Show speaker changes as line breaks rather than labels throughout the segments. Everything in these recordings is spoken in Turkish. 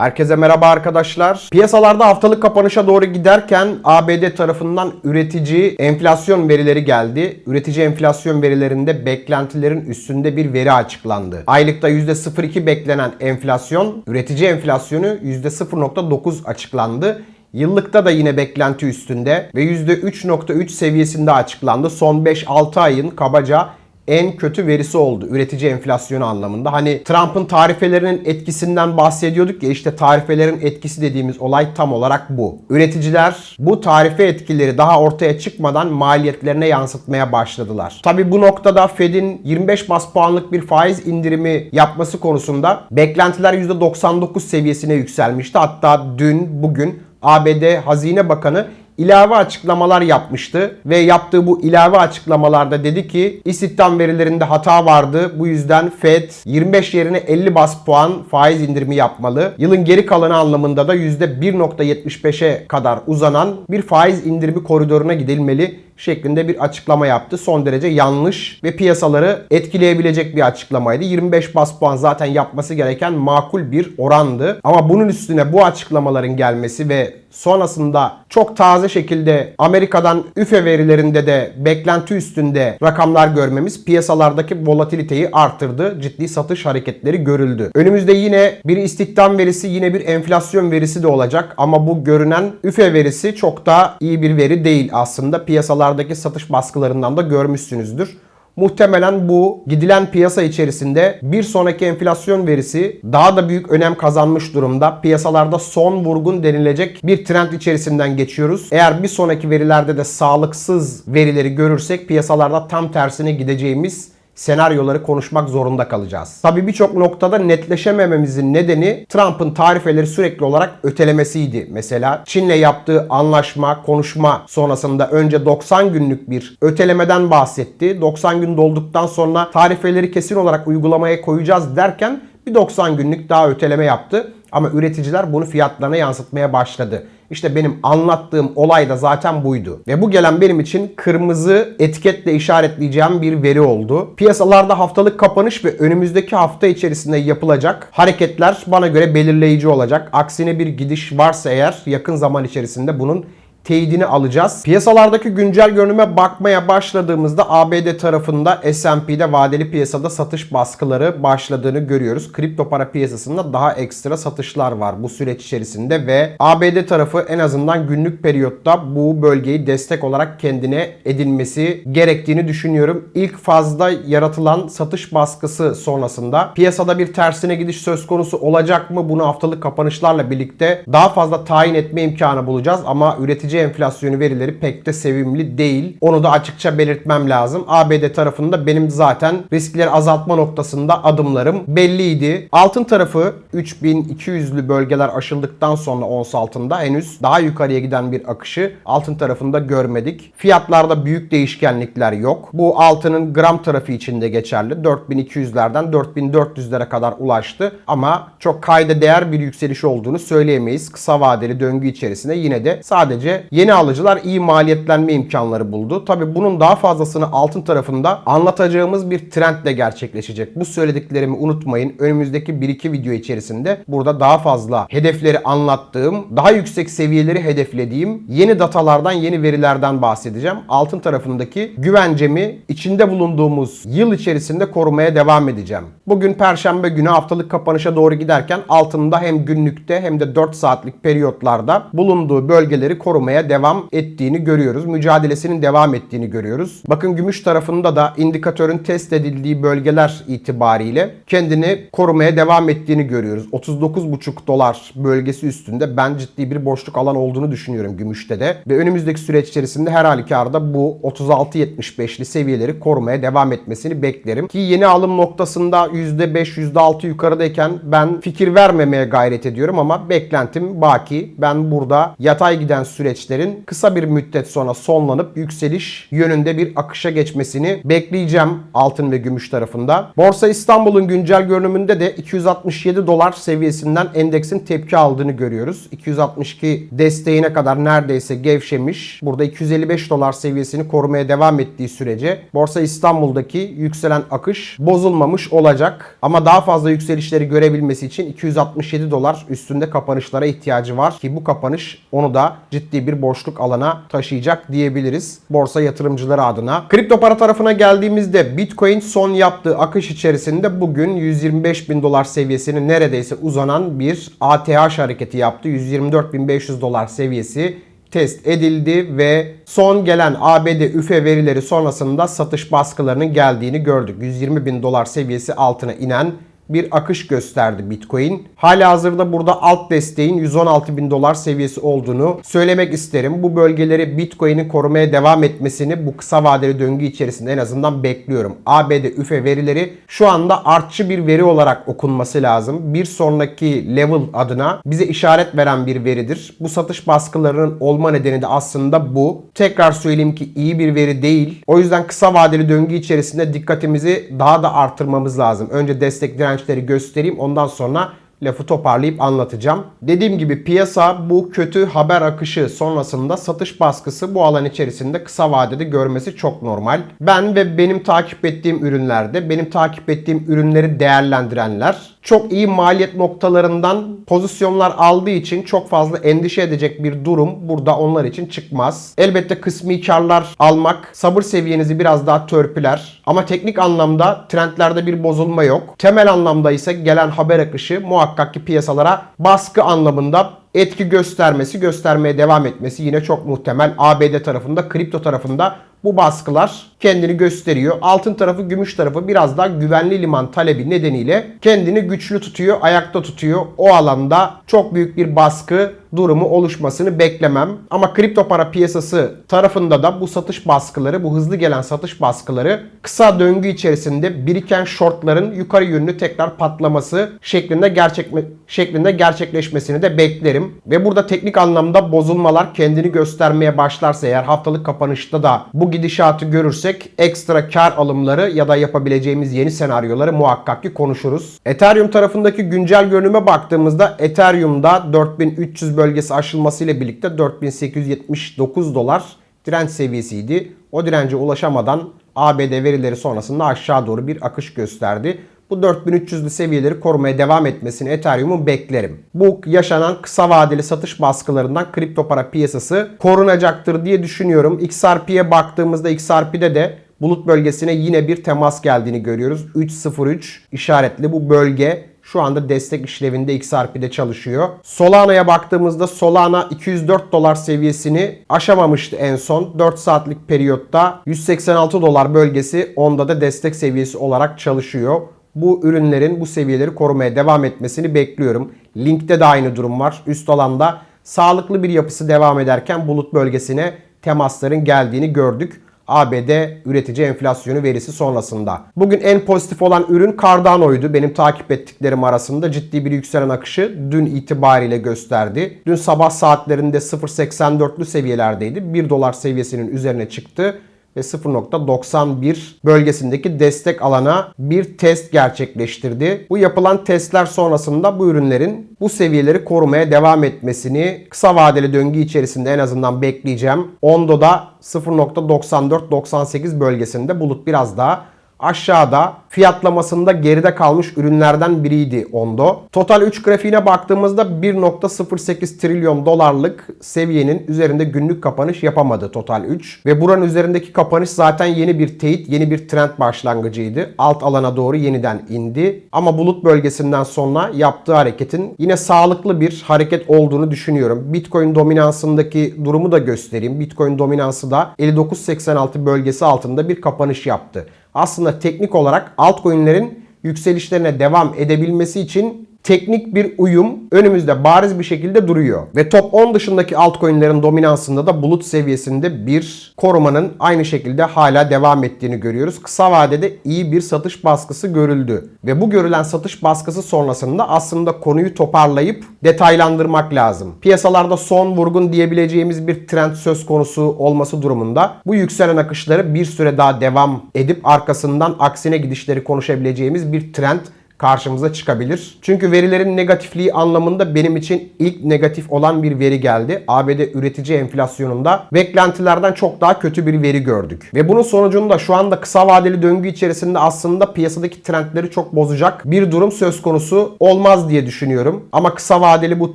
Herkese merhaba arkadaşlar. Piyasalarda haftalık kapanışa doğru giderken ABD tarafından üretici enflasyon verileri geldi. Üretici enflasyon verilerinde beklentilerin üstünde bir veri açıklandı. Aylıkta %0.2 beklenen enflasyon, üretici enflasyonu %0.9 açıklandı. Yıllıkta da yine beklenti üstünde ve %3.3 seviyesinde açıklandı. Son 5-6 ayın kabaca en kötü verisi oldu üretici enflasyonu anlamında. Hani Trump'ın tarifelerinin etkisinden bahsediyorduk ya işte tarifelerin etkisi dediğimiz olay tam olarak bu. Üreticiler bu tarife etkileri daha ortaya çıkmadan maliyetlerine yansıtmaya başladılar. Tabi bu noktada Fed'in 25 bas puanlık bir faiz indirimi yapması konusunda beklentiler %99 seviyesine yükselmişti. Hatta dün bugün ABD Hazine Bakanı ilave açıklamalar yapmıştı ve yaptığı bu ilave açıklamalarda dedi ki istihdam verilerinde hata vardı. Bu yüzden Fed 25 yerine 50 bas puan faiz indirimi yapmalı. Yılın geri kalanı anlamında da %1.75'e kadar uzanan bir faiz indirimi koridoruna gidilmeli şeklinde bir açıklama yaptı. Son derece yanlış ve piyasaları etkileyebilecek bir açıklamaydı. 25 bas puan zaten yapması gereken makul bir orandı. Ama bunun üstüne bu açıklamaların gelmesi ve sonrasında çok taze şekilde Amerika'dan üfe verilerinde de beklenti üstünde rakamlar görmemiz piyasalardaki volatiliteyi arttırdı. Ciddi satış hareketleri görüldü. Önümüzde yine bir istihdam verisi yine bir enflasyon verisi de olacak ama bu görünen üfe verisi çok da iyi bir veri değil aslında. Piyasalardaki satış baskılarından da görmüşsünüzdür. Muhtemelen bu gidilen piyasa içerisinde bir sonraki enflasyon verisi daha da büyük önem kazanmış durumda. Piyasalarda son vurgun denilecek bir trend içerisinden geçiyoruz. Eğer bir sonraki verilerde de sağlıksız verileri görürsek piyasalarda tam tersine gideceğimiz senaryoları konuşmak zorunda kalacağız. Tabii birçok noktada netleşemememizin nedeni Trump'ın tarifeleri sürekli olarak ötelemesiydi. Mesela Çin'le yaptığı anlaşma, konuşma sonrasında önce 90 günlük bir ötelemeden bahsetti. 90 gün dolduktan sonra tarifeleri kesin olarak uygulamaya koyacağız derken bir 90 günlük daha öteleme yaptı. Ama üreticiler bunu fiyatlarına yansıtmaya başladı. İşte benim anlattığım olay da zaten buydu. Ve bu gelen benim için kırmızı etiketle işaretleyeceğim bir veri oldu. Piyasalarda haftalık kapanış ve önümüzdeki hafta içerisinde yapılacak hareketler bana göre belirleyici olacak. Aksine bir gidiş varsa eğer yakın zaman içerisinde bunun teyidini alacağız. Piyasalardaki güncel görünüme bakmaya başladığımızda ABD tarafında S&P'de vadeli piyasada satış baskıları başladığını görüyoruz. Kripto para piyasasında daha ekstra satışlar var bu süreç içerisinde ve ABD tarafı en azından günlük periyotta bu bölgeyi destek olarak kendine edinmesi gerektiğini düşünüyorum. İlk fazla yaratılan satış baskısı sonrasında piyasada bir tersine gidiş söz konusu olacak mı? Bunu haftalık kapanışlarla birlikte daha fazla tayin etme imkanı bulacağız ama üretici enflasyonu verileri pek de sevimli değil. Onu da açıkça belirtmem lazım. ABD tarafında benim zaten riskleri azaltma noktasında adımlarım belliydi. Altın tarafı 3200'lü bölgeler aşıldıktan sonra ons altında henüz daha yukarıya giden bir akışı altın tarafında görmedik. Fiyatlarda büyük değişkenlikler yok. Bu altının gram tarafı için de geçerli. 4200'lerden 4400'lere kadar ulaştı ama çok kayda değer bir yükseliş olduğunu söyleyemeyiz. Kısa vadeli döngü içerisinde yine de sadece yeni alıcılar iyi maliyetlenme imkanları buldu. Tabi bunun daha fazlasını altın tarafında anlatacağımız bir trendle gerçekleşecek. Bu söylediklerimi unutmayın. Önümüzdeki 1-2 video içerisinde burada daha fazla hedefleri anlattığım, daha yüksek seviyeleri hedeflediğim yeni datalardan, yeni verilerden bahsedeceğim. Altın tarafındaki güvencemi içinde bulunduğumuz yıl içerisinde korumaya devam edeceğim. Bugün perşembe günü haftalık kapanışa doğru giderken altında hem günlükte hem de 4 saatlik periyotlarda bulunduğu bölgeleri korumaya devam ettiğini görüyoruz. Mücadelesinin devam ettiğini görüyoruz. Bakın gümüş tarafında da indikatörün test edildiği bölgeler itibariyle kendini korumaya devam ettiğini görüyoruz. 39,5 dolar bölgesi üstünde ben ciddi bir boşluk alan olduğunu düşünüyorum gümüşte de. Ve önümüzdeki süreç içerisinde her halükarda bu 36.75'li seviyeleri korumaya devam etmesini beklerim. Ki yeni alım noktasında %5, %6 yukarıdayken ben fikir vermemeye gayret ediyorum ama beklentim baki. Ben burada yatay giden süreç endekslerin kısa bir müddet sonra sonlanıp yükseliş yönünde bir akışa geçmesini bekleyeceğim altın ve gümüş tarafında. Borsa İstanbul'un güncel görünümünde de 267 dolar seviyesinden endeksin tepki aldığını görüyoruz. 262 desteğine kadar neredeyse gevşemiş. Burada 255 dolar seviyesini korumaya devam ettiği sürece Borsa İstanbul'daki yükselen akış bozulmamış olacak. Ama daha fazla yükselişleri görebilmesi için 267 dolar üstünde kapanışlara ihtiyacı var ki bu kapanış onu da ciddi bir boşluk alana taşıyacak diyebiliriz borsa yatırımcıları adına. Kripto para tarafına geldiğimizde Bitcoin son yaptığı akış içerisinde bugün 125 bin dolar seviyesini neredeyse uzanan bir ATH hareketi yaptı. 124.500 dolar seviyesi test edildi ve son gelen ABD üfe verileri sonrasında satış baskılarının geldiğini gördük. 120 bin dolar seviyesi altına inen bir akış gösterdi Bitcoin. Hala hazırda burada alt desteğin 116 bin dolar seviyesi olduğunu söylemek isterim. Bu bölgeleri Bitcoin'in korumaya devam etmesini bu kısa vadeli döngü içerisinde en azından bekliyorum. ABD üfe verileri şu anda artçı bir veri olarak okunması lazım. Bir sonraki level adına bize işaret veren bir veridir. Bu satış baskılarının olma nedeni de aslında bu. Tekrar söyleyeyim ki iyi bir veri değil. O yüzden kısa vadeli döngü içerisinde dikkatimizi daha da artırmamız lazım. Önce destek dirençleri göstereyim. Ondan sonra lafı toparlayıp anlatacağım. Dediğim gibi piyasa bu kötü haber akışı sonrasında satış baskısı bu alan içerisinde kısa vadede görmesi çok normal. Ben ve benim takip ettiğim ürünlerde benim takip ettiğim ürünleri değerlendirenler çok iyi maliyet noktalarından pozisyonlar aldığı için çok fazla endişe edecek bir durum burada onlar için çıkmaz. Elbette kısmi karlar almak sabır seviyenizi biraz daha törpüler. Ama teknik anlamda trendlerde bir bozulma yok. Temel anlamda ise gelen haber akışı muhakkak ki piyasalara baskı anlamında etki göstermesi, göstermeye devam etmesi yine çok muhtemel. ABD tarafında, kripto tarafında bu baskılar kendini gösteriyor. Altın tarafı, gümüş tarafı biraz daha güvenli liman talebi nedeniyle kendini güçlü tutuyor, ayakta tutuyor. O alanda çok büyük bir baskı durumu oluşmasını beklemem. Ama kripto para piyasası tarafında da bu satış baskıları, bu hızlı gelen satış baskıları kısa döngü içerisinde biriken shortların yukarı yönlü tekrar patlaması şeklinde gerçek şeklinde gerçekleşmesini de beklerim. Ve burada teknik anlamda bozulmalar kendini göstermeye başlarsa eğer haftalık kapanışta da bu gidişatı görürsek ekstra kar alımları ya da yapabileceğimiz yeni senaryoları muhakkak ki konuşuruz. Ethereum tarafındaki güncel görünüme baktığımızda Ethereum'da 4300 bölgesi aşılmasıyla birlikte 4879 dolar direnç seviyesiydi. O dirence ulaşamadan ABD verileri sonrasında aşağı doğru bir akış gösterdi. Bu 4300'lü seviyeleri korumaya devam etmesini Ethereum'un beklerim. Bu yaşanan kısa vadeli satış baskılarından kripto para piyasası korunacaktır diye düşünüyorum. XRP'ye baktığımızda XRP'de de bulut bölgesine yine bir temas geldiğini görüyoruz. 303 işaretli bu bölge şu anda destek işlevinde XRP'de çalışıyor. Solana'ya baktığımızda Solana 204 dolar seviyesini aşamamıştı en son. 4 saatlik periyotta 186 dolar bölgesi onda da destek seviyesi olarak çalışıyor bu ürünlerin bu seviyeleri korumaya devam etmesini bekliyorum. Linkte de aynı durum var. Üst alanda sağlıklı bir yapısı devam ederken bulut bölgesine temasların geldiğini gördük. ABD üretici enflasyonu verisi sonrasında. Bugün en pozitif olan ürün Cardano'ydu. Benim takip ettiklerim arasında ciddi bir yükselen akışı dün itibariyle gösterdi. Dün sabah saatlerinde 0.84'lü seviyelerdeydi. 1 dolar seviyesinin üzerine çıktı ve 0.91 bölgesindeki destek alana bir test gerçekleştirdi. Bu yapılan testler sonrasında bu ürünlerin bu seviyeleri korumaya devam etmesini kısa vadeli döngü içerisinde en azından bekleyeceğim. Ondo'da 0.94-98 bölgesinde bulut biraz daha aşağıda fiyatlamasında geride kalmış ürünlerden biriydi Ondo. Total 3 grafiğine baktığımızda 1.08 trilyon dolarlık seviyenin üzerinde günlük kapanış yapamadı Total 3. Ve buranın üzerindeki kapanış zaten yeni bir teyit, yeni bir trend başlangıcıydı. Alt alana doğru yeniden indi. Ama bulut bölgesinden sonra yaptığı hareketin yine sağlıklı bir hareket olduğunu düşünüyorum. Bitcoin dominansındaki durumu da göstereyim. Bitcoin dominansı da 59.86 bölgesi altında bir kapanış yaptı aslında teknik olarak altcoin'lerin yükselişlerine devam edebilmesi için teknik bir uyum önümüzde bariz bir şekilde duruyor. Ve top 10 dışındaki altcoin'lerin dominansında da bulut seviyesinde bir korumanın aynı şekilde hala devam ettiğini görüyoruz. Kısa vadede iyi bir satış baskısı görüldü. Ve bu görülen satış baskısı sonrasında aslında konuyu toparlayıp detaylandırmak lazım. Piyasalarda son vurgun diyebileceğimiz bir trend söz konusu olması durumunda bu yükselen akışları bir süre daha devam edip arkasından aksine gidişleri konuşabileceğimiz bir trend karşımıza çıkabilir. Çünkü verilerin negatifliği anlamında benim için ilk negatif olan bir veri geldi. ABD üretici enflasyonunda beklentilerden çok daha kötü bir veri gördük. Ve bunun sonucunda şu anda kısa vadeli döngü içerisinde aslında piyasadaki trendleri çok bozacak bir durum söz konusu olmaz diye düşünüyorum. Ama kısa vadeli bu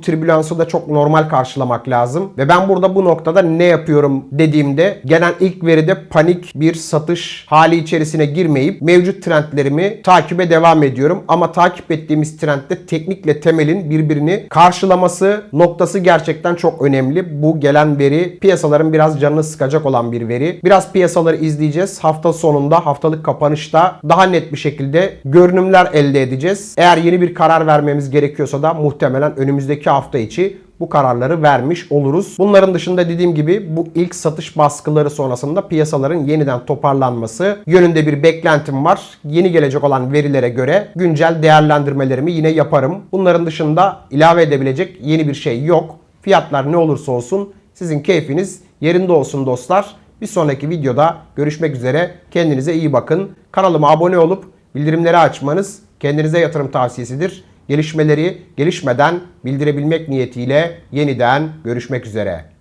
tribülansı da çok normal karşılamak lazım. Ve ben burada bu noktada ne yapıyorum dediğimde gelen ilk veride panik bir satış hali içerisine girmeyip mevcut trendlerimi takibe devam ediyorum. Ama takip ettiğimiz trendde teknikle temelin birbirini karşılaması noktası gerçekten çok önemli. Bu gelen veri piyasaların biraz canını sıkacak olan bir veri. Biraz piyasaları izleyeceğiz. Hafta sonunda haftalık kapanışta daha net bir şekilde görünümler elde edeceğiz. Eğer yeni bir karar vermemiz gerekiyorsa da muhtemelen önümüzdeki hafta içi bu kararları vermiş oluruz. Bunların dışında dediğim gibi bu ilk satış baskıları sonrasında piyasaların yeniden toparlanması yönünde bir beklentim var. Yeni gelecek olan verilere göre güncel değerlendirmelerimi yine yaparım. Bunların dışında ilave edebilecek yeni bir şey yok. Fiyatlar ne olursa olsun sizin keyfiniz yerinde olsun dostlar. Bir sonraki videoda görüşmek üzere. Kendinize iyi bakın. Kanalıma abone olup bildirimleri açmanız kendinize yatırım tavsiyesidir. Gelişmeleri gelişmeden bildirebilmek niyetiyle yeniden görüşmek üzere.